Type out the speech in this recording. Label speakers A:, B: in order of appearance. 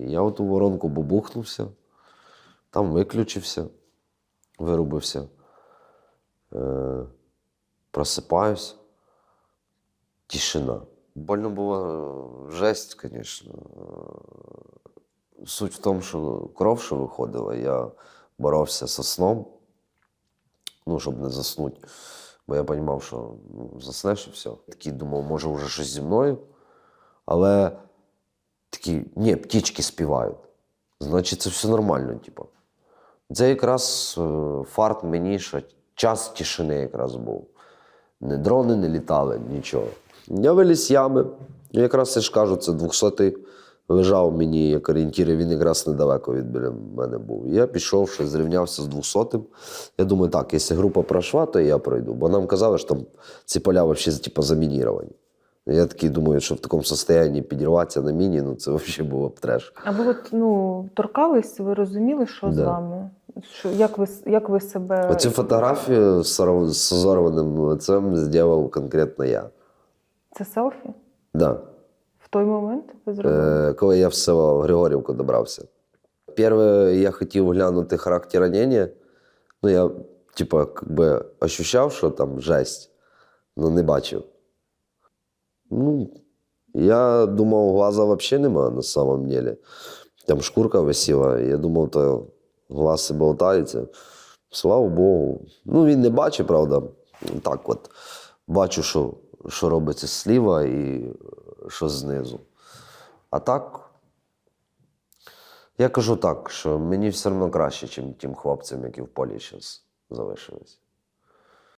A: Я в ту воронку бубухнувся, там виключився, вирубився. Е, просипаюсь. Тишина. Больно було е, жесть, звісно. Суть в тому, що кров, що виходила, я боровся зі сном, ну, щоб не заснути. Бо я розумів, що ну, заснеш і все. Такий думав, може, вже щось зі мною. Але такий, ні, птічки співають. Значить, це все нормально, типу. Це якраз е, фарт мені, що час тишини якраз був. Не дрони не літали, нічого. Я виліз ями. Якраз я ж кажу, це 200-й лежав мені як орієнтір, він якраз недалеко від біля мене був. Я пішов, ще зрівнявся з 200-м. Я думаю, так, якщо група пройшла, то я пройду. Бо нам казали, що там ці поля взагалі типу, замініровані. Я такий думаю, що в такому стані підірватися на міні, ну це взагалі було б треш.
B: А ви от ну торкались, ви розуміли, що з вами? Що як ви як ви себе
A: Оцю фотографію з зорваним лицем зробив конкретно я.
B: це селфі?
A: Да.
B: В той момент ви зробили?
A: Е, коли я в село Григорівку добрався. Перше, я хотів глянути характер ранення. Ну, я, типа, как би ощущав, що там жесть, але не бачив. Ну, я думав, глаза взагалі нема на самом деле. Там шкурка висіла, я думав, то глаз болтається. Слава Богу. Ну, він не бачить, правда. Так от. Бачу, що, що робиться зліва і що знизу. А так, я кажу так, що мені все одно краще, ніж тим хлопцям, які в полі зараз залишились.